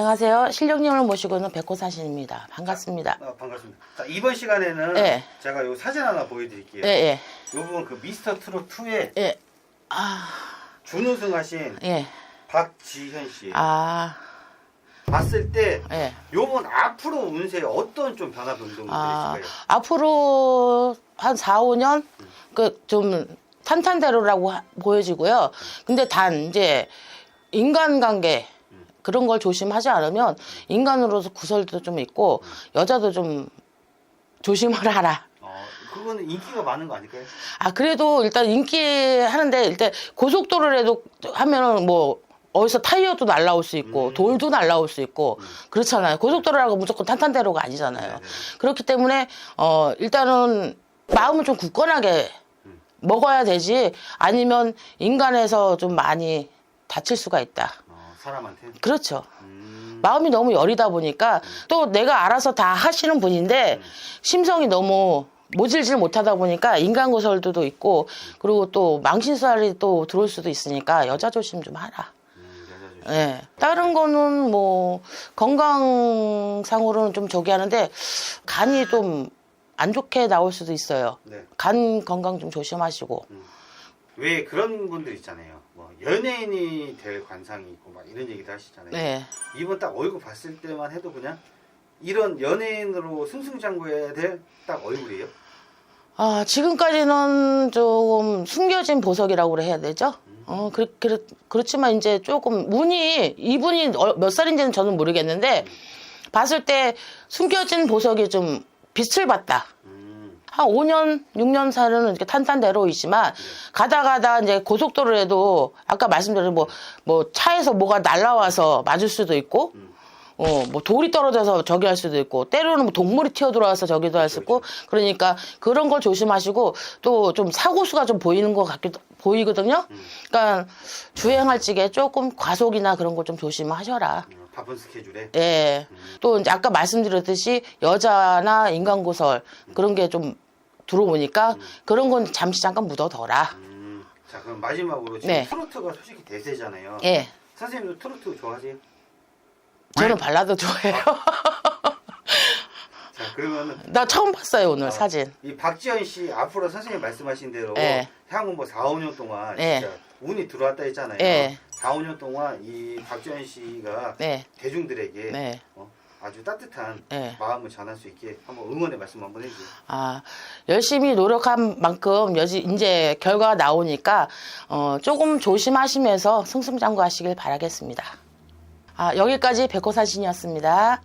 안녕하세요. 실력님을 모시고 있는 백호사신입니다. 반갑습니다. 아, 반갑습니다. 자, 이번 시간에는 네. 제가 요 사진 하나 보여드릴게요. 예, 예, 요 부분 그 미스터 트롯 2에 예. 아, 준우승하신 예. 박지현 씨 아, 봤을 때 예. 요번 앞으로 운세에 어떤 좀 변화 변동들이 아, 있을까요? 앞으로 한 4, 5년? 그, 좀, 탄탄대로라고 하- 보여지고요. 근데 단, 이제, 인간관계, 그런 걸 조심하지 않으면, 인간으로서 구설도 좀 있고, 여자도 좀 조심을 하라. 어, 그거는 인기가 많은 거 아닐까요? 아, 그래도 일단 인기 하는데, 일단 고속도로라도 하면은 뭐, 어디서 타이어도 날라올 수 있고, 음. 돌도 날라올 수 있고, 그렇잖아요. 고속도로라고 무조건 탄탄대로가 아니잖아요. 네네. 그렇기 때문에, 어, 일단은 마음을 좀 굳건하게 먹어야 되지, 아니면 인간에서 좀 많이 다칠 수가 있다. 어, 사람한테. 그렇죠. 음, 마음이 너무 여리다 보니까 또 내가 알아서 다 하시는 분인데 심성이 너무 모질질 못하다 보니까 인간 고설도 있고 그리고 또 망신살이 또 들어올 수도 있으니까 여자 조심 좀 하라. 음. 예. 다른 거는 뭐 건강상으로는 좀 저기 하는데 간이 좀 안 좋게 나올 수도 있어요. 네. 간 건강 좀 조심하시고. 왜 그런 분들 있잖아요. 뭐 연예인이 될 관상이 있고 막 이런 얘기도 하시잖아요. 네. 이번 딱 얼굴 봤을 때만 해도 그냥 이런 연예인으로 승승장구해야 될 딱 얼굴이에요. 아, 지금까지는 조금 숨겨진 보석이라고 해야 되죠? 어, 그, 그, 그렇지만 이제 조금 운이, 이분이 어- 몇 살인지는 저는 모르겠는데, 봤을 때 숨겨진 보석이 좀 빛을 봤다. 음, 한 5년, 6년 살은 이렇게 탄탄대로이지만, 가다 가다 이제 고속도로에도, 아까 말씀드린 뭐, 뭐 차에서 뭐가 날라와서 맞을 수도 있고, 어, 뭐 돌이 떨어져서 저기 할 수도 있고, 때로는 뭐 동물이 튀어들어와서 저기도 할 수 있고, 그러니까 그런 걸 조심하시고, 또 좀 사고수가 좀 보이는 것 같기도, 보이거든요? 그러니까 주행할 적에 조금 과속이나 그런 걸 좀 조심하셔라. 어, 바쁜 스케줄에. 예. 또 이제 아까 말씀드렸듯이 여자나 인간고설 그런 게 좀 들어오니까 그런 건 잠시 잠깐 묻어둬라. 음, 자 그럼 마지막으로 지금 네. 트로트가 솔직히 대세잖아요. 예. 선생님도 트로트 좋아하세요? 저는 발라드 좋아해요. 자 그러면은 나 처음 봤어요, 오늘 사진. 이 박지현 씨 앞으로 선생님 말씀하신 대로 네. 향후 뭐 4, 5년 동안 네. 진짜 운이 들어왔다 했잖아요. 네. 4, 5년 동안 이 박지현 씨가 네. 대중들에게 네. 어, 아주 따뜻한 네. 마음을 전할 수 있게 한번 응원의 말씀 한번 해주세요. 아, 열심히 노력한 만큼 여지 이제 결과가 나오니까 어, 조금 조심하시면서 승승장구하시길 바라겠습니다. 아, 여기까지 백호사진이었습니다.